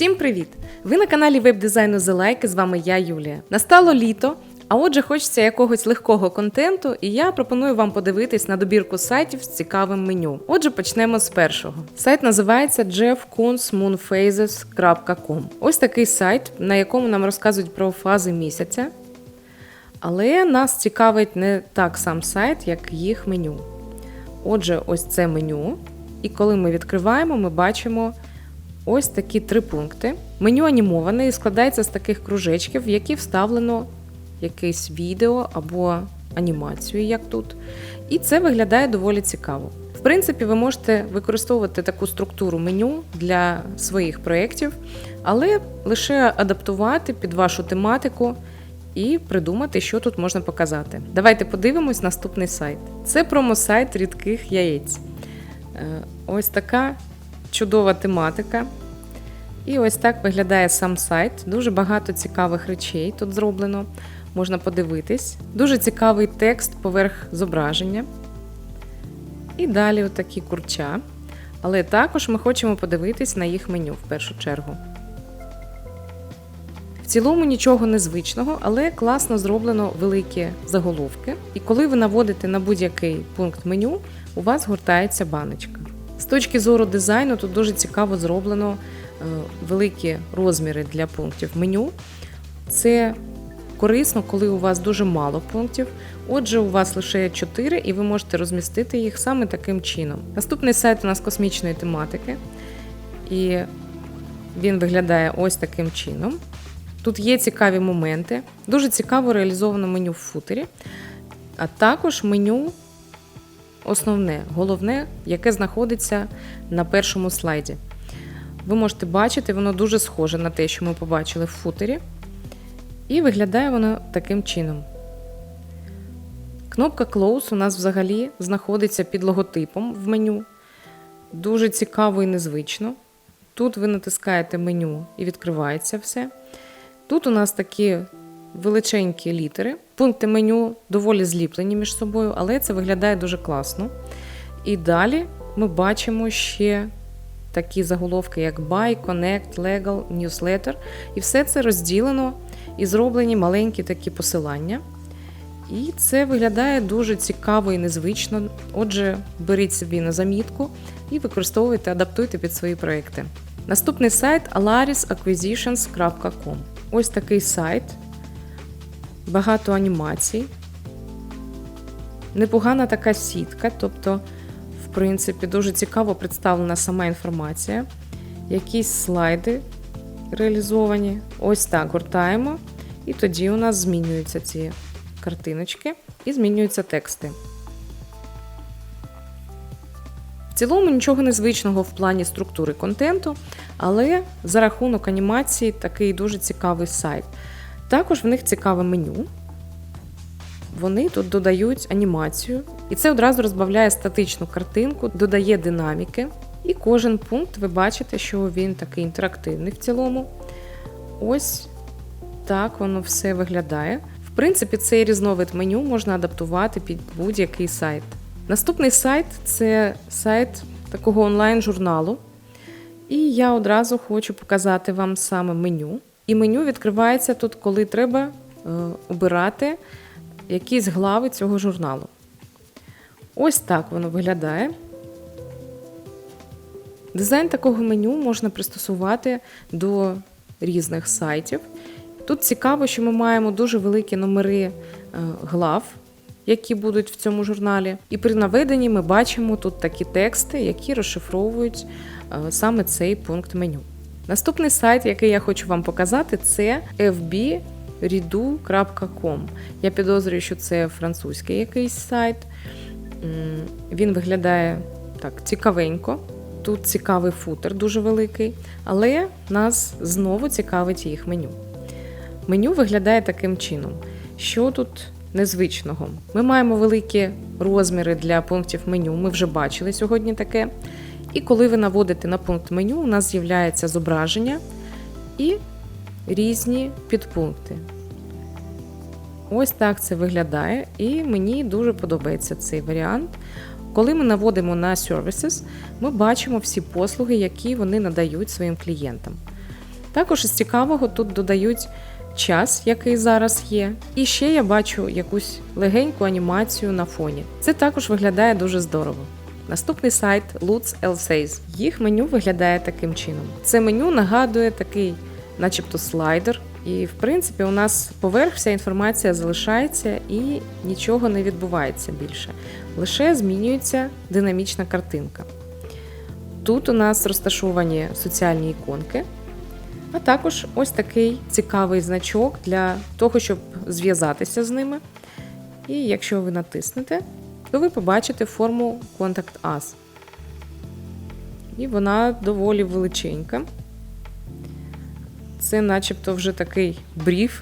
Всім привіт! Ви на каналі веб-дизайну Like, з вами я, Юлія. Настало літо, а отже, хочеться якогось легкого контенту, і я пропоную вам подивитись на добірку сайтів з цікавим меню. Отже, почнемо з першого. Сайт називається jeffkunzmoonphases.com. Ось такий сайт, на якому нам розказують про фази місяця. Але нас цікавить не так сам сайт, як їх меню. Отже, ось це меню. І коли ми відкриваємо, ми бачимо ось такі три пункти. Меню анімоване і складається з таких кружечків, в які вставлено якесь відео або анімацію, як тут. І це виглядає доволі цікаво. В принципі, ви можете використовувати таку структуру меню для своїх проєктів, але лише адаптувати під вашу тематику і придумати, що тут можна показати. Давайте подивимось наступний сайт. Це промо-сайт рідких яєць. Е, Ось така чудова тематика. І ось так виглядає сам сайт. Дуже багато цікавих речей тут зроблено. Можна подивитись. Дуже цікавий текст поверх зображення. І далі отакі курча. Але також ми хочемо подивитись на їх меню в першу чергу. В цілому нічого незвичного, але класно зроблено великі заголовки. І коли ви наводите на будь-який пункт меню, у вас гортається баночка. З точки зору дизайну, тут дуже цікаво зроблено е, великі розміри для пунктів меню. Це корисно, коли у вас дуже мало пунктів. Отже, у вас лише 4, і ви можете розмістити їх саме таким чином. Наступний сайт у нас космічної тематики, і він виглядає ось таким чином. Тут є цікаві моменти, дуже цікаво реалізовано меню в футері, а також меню основне, головне, яке знаходиться на першому слайді. Ви можете бачити, воно дуже схоже на те, що ми побачили в футері. І виглядає воно таким чином. Кнопка Close у нас взагалі знаходиться під логотипом в меню. Дуже цікаво і незвично. Тут ви натискаєте меню і відкривається все. Тут у нас такі величенькі літери. Пункти меню доволі зліплені між собою, але це виглядає дуже класно. І далі ми бачимо ще такі заголовки, як Buy, Connect, Legal, Newsletter. І все це розділено і зроблені маленькі такі посилання. І це виглядає дуже цікаво і незвично. Отже, беріть собі на замітку і використовуйте, адаптуйте під свої проекти. Наступний сайт alarisacquisitions.com. Ось такий сайт, багато анімацій. Непогана така сітка, тобто, в принципі, дуже цікаво представлена сама інформація. Якісь слайди реалізовані. Ось так гортаємо. І тоді у нас змінюються ці картиночки і змінюються тексти. В цілому нічого незвичного в плані структури контенту, але за рахунок анімації такий дуже цікавий сайт. Також в них цікаве меню. Вони тут додають анімацію, і це одразу розбавляє статичну картинку, додає динаміки. І кожен пункт ви бачите, що він такий інтерактивний в цілому. Ось так воно все виглядає. В принципі, цей різновид меню можна адаптувати під будь-який сайт. Наступний сайт це сайт такого онлайн-журналу. І я одразу хочу показати вам саме меню. І меню відкривається тут, коли треба е, обирати якісь глави цього журналу. Ось так воно виглядає. Дизайн такого меню можна пристосувати до різних сайтів. Тут цікаво, що ми маємо дуже великі номери е, глав, які будуть в цьому журналі. І при наведенні ми бачимо тут такі тексти, які розшифровують е, саме цей пункт меню. Наступний сайт, який я хочу вам показати, це fbridu.com. Я підозрюю, що це французький якийсь сайт. Він виглядає так цікавенько. Тут цікавий футер, дуже великий, але нас знову цікавить їх меню. Меню виглядає таким чином, що тут незвичного. Ми маємо великі розміри для пунктів меню, ми вже бачили сьогодні таке. І коли ви наводите на пункт меню, у нас з'являється зображення і різні підпункти. Ось так це виглядає, і мені дуже подобається цей варіант. Коли ми наводимо на Services, ми бачимо всі послуги, які вони надають своїм клієнтам. Також із цікавого тут додають час, який зараз є. І ще я бачу якусь легеньку анімацію на фоні. Це також виглядає дуже здорово. Наступний сайт Lutz Essays. Їх меню виглядає таким чином. Це меню нагадує такий, начебто, слайдер. І, в принципі, у нас поверх вся інформація залишається і нічого не відбувається більше. Лише змінюється динамічна картинка. Тут у нас розташовані соціальні іконки, а також ось такий цікавий значок для того, щоб зв'язатися з ними. І якщо ви натиснете, то ви побачите форму Contact Us. І вона доволі величенька. Це начебто вже такий бріф.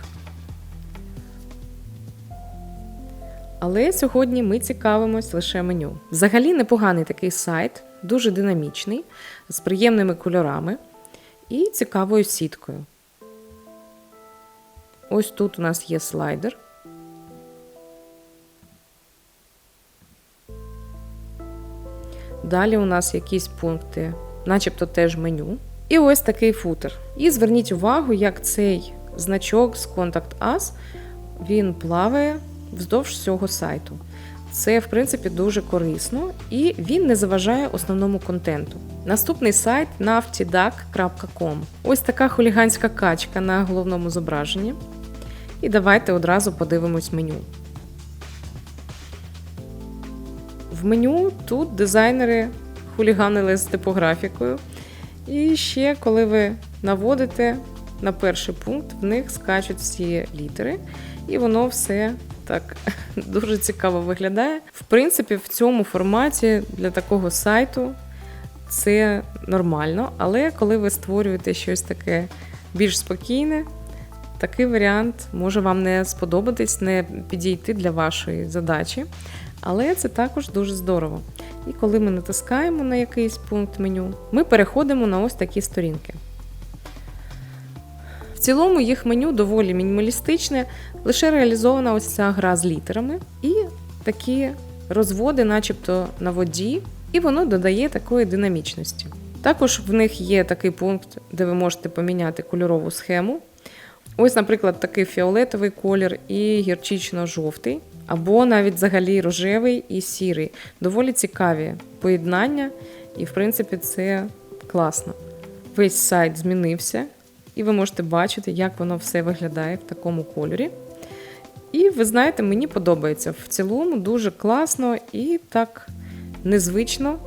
Але сьогодні ми цікавимось лише меню. Взагалі непоганий такий сайт, дуже динамічний, з приємними кольорами і цікавою сіткою. Ось тут у нас є слайдер. Далі у нас якісь пункти, начебто теж меню. І ось такий футер. І зверніть увагу, як цей значок з Contact Us він плаває вздовж всього сайту. Це, в принципі, дуже корисно і він не заважає основному контенту. Наступний сайт naftidak.com. Ось така хуліганська качка на головному зображенні. І давайте одразу подивимось меню. В меню тут дизайнери хуліганили з типографікою. І ще, коли ви наводите на перший пункт, в них скачуть всі літери, і воно все так дуже цікаво виглядає. В принципі, в цьому форматі для такого сайту це нормально, але коли ви створюєте щось таке більш спокійне, такий варіант може вам не сподобатись, не підійти для вашої задачі. Але це також дуже здорово. І коли ми натискаємо на якийсь пункт меню, ми переходимо на ось такі сторінки. В цілому їх меню доволі мінімалістичне, лише реалізована ось ця гра з літерами і такі розводи, начебто на воді, і воно додає такої динамічності. Також в них є такий пункт, де ви можете поміняти кольорову схему. Ось, наприклад, такий фіолетовий колір і гірчично-жовтий, або навіть взагалі рожевий і сірий. Доволі цікаві поєднання, і, в принципі, це класно. Весь сайт змінився, і ви можете бачити, як воно все виглядає в такому кольорі. І ви знаєте, мені подобається в цілому дуже класно і так незвично.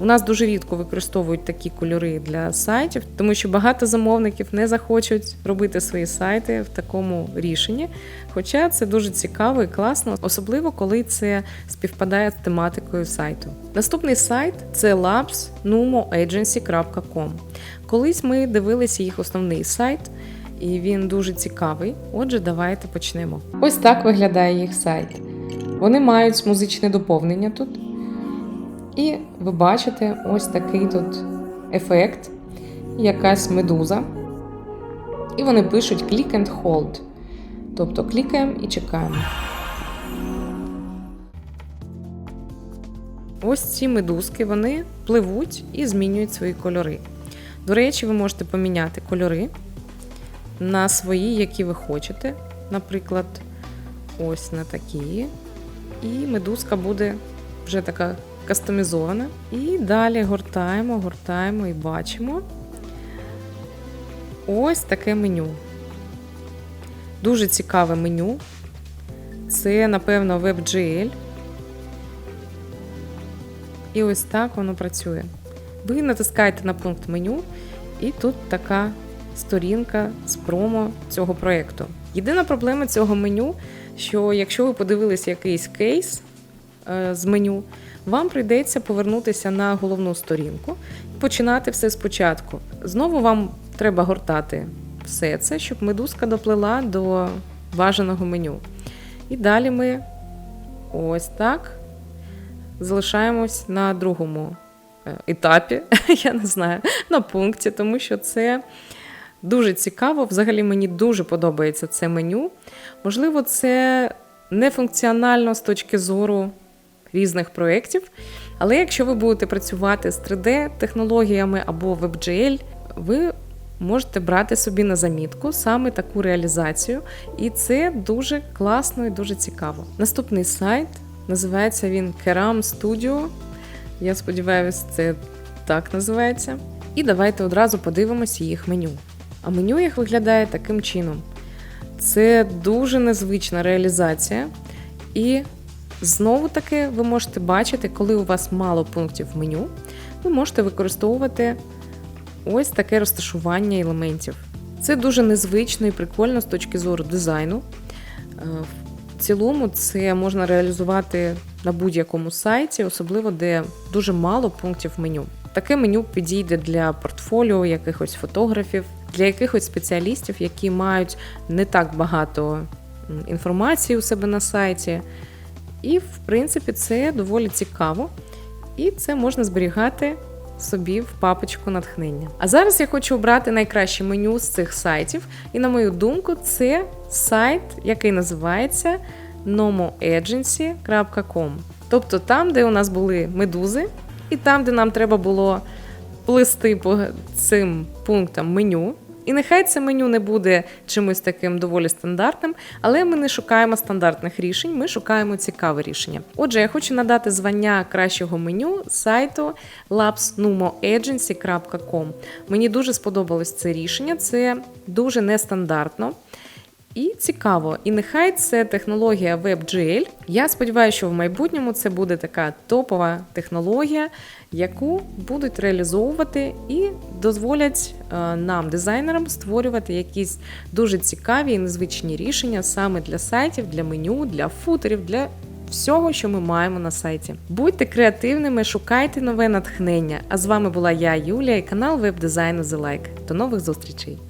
У нас дуже рідко використовують такі кольори для сайтів, тому що багато замовників не захочуть робити свої сайти в такому рішенні. Хоча це дуже цікаво і класно, особливо коли це співпадає з тематикою сайту. Наступний сайт це labs.numoagency.com. Колись ми дивилися їх основний сайт. І він дуже цікавий. Отже, давайте почнемо. Ось так виглядає їх сайт. Вони мають музичне доповнення тут. І ви бачите ось такий тут ефект, якась медуза. І вони пишуть click and hold. Тобто клікаємо і чекаємо. Ось ці медузки вони пливуть і змінюють свої кольори. До речі, ви можете поміняти кольори на свої, які ви хочете. Наприклад, ось на такі. І медузка буде вже така кастомізована. І далі гортаємо, гортаємо і бачимо ось таке меню. Дуже цікаве меню. Це, напевно, WebGL. І ось так воно працює. Ви натискаєте на пункт меню, і тут така сторінка з промо цього проєкту. Єдина проблема цього меню, що якщо ви подивилися якийсь кейс е, з меню, вам прийдеться повернутися на головну сторінку і починати все спочатку. Знову вам треба гортати все це, щоб медузка доплила до бажаного меню. І далі ми ось так залишаємось на другому е, етапі, я не знаю, на пункті, тому що це дуже цікаво. Взагалі мені дуже подобається це меню. Можливо, це не функціонально з точки зору різних проєктів. Але якщо ви будете працювати з 3D-технологіями або WebGL, ви можете брати собі на замітку саме таку реалізацію, і це дуже класно і дуже цікаво. Наступний сайт називається він Keram Studio. Я сподіваюся, це так називається. І давайте одразу подивимося їх меню. А меню їх виглядає таким чином: це дуже незвична реалізація, і знову таки ви можете бачити, коли у вас мало пунктів в меню, ви можете використовувати ось таке розташування елементів. Це дуже незвично і прикольно з точки зору дизайну. Е, В цілому це можна реалізувати на будь-якому сайті, особливо де дуже мало пунктів меню. Таке меню підійде для портфоліо якихось фотографів, для якихось спеціалістів, які мають не так багато інформації у себе на сайті. І, в принципі, це доволі цікаво, і це можна зберігати собі в папочку натхнення. А зараз я хочу обрати найкраще меню з цих сайтів. І на мою думку, це сайт, який називається nomoagency.com. Тобто там, де у нас були медузи, і там, де нам треба було плисти по цим пунктам меню. І нехай це меню не буде чимось таким доволі стандартним, але ми не шукаємо стандартних рішень, ми шукаємо цікаве рішення. Отже, я хочу надати звання кращого меню сайту labsnumoagency.com. Мені дуже сподобалось це рішення, це дуже нестандартно. І цікаво, і нехай це технологія WebGL. Я сподіваюся, що в майбутньому це буде така топова технологія, яку будуть реалізовувати і дозволять е, нам, дизайнерам, створювати якісь дуже цікаві і незвичні рішення саме для сайтів, для меню, для футерів, для всього, що ми маємо на сайті. Будьте креативними, шукайте нове натхнення. А з вами була я, Юлія, і канал веб-дизайну The Like. До нових зустрічей!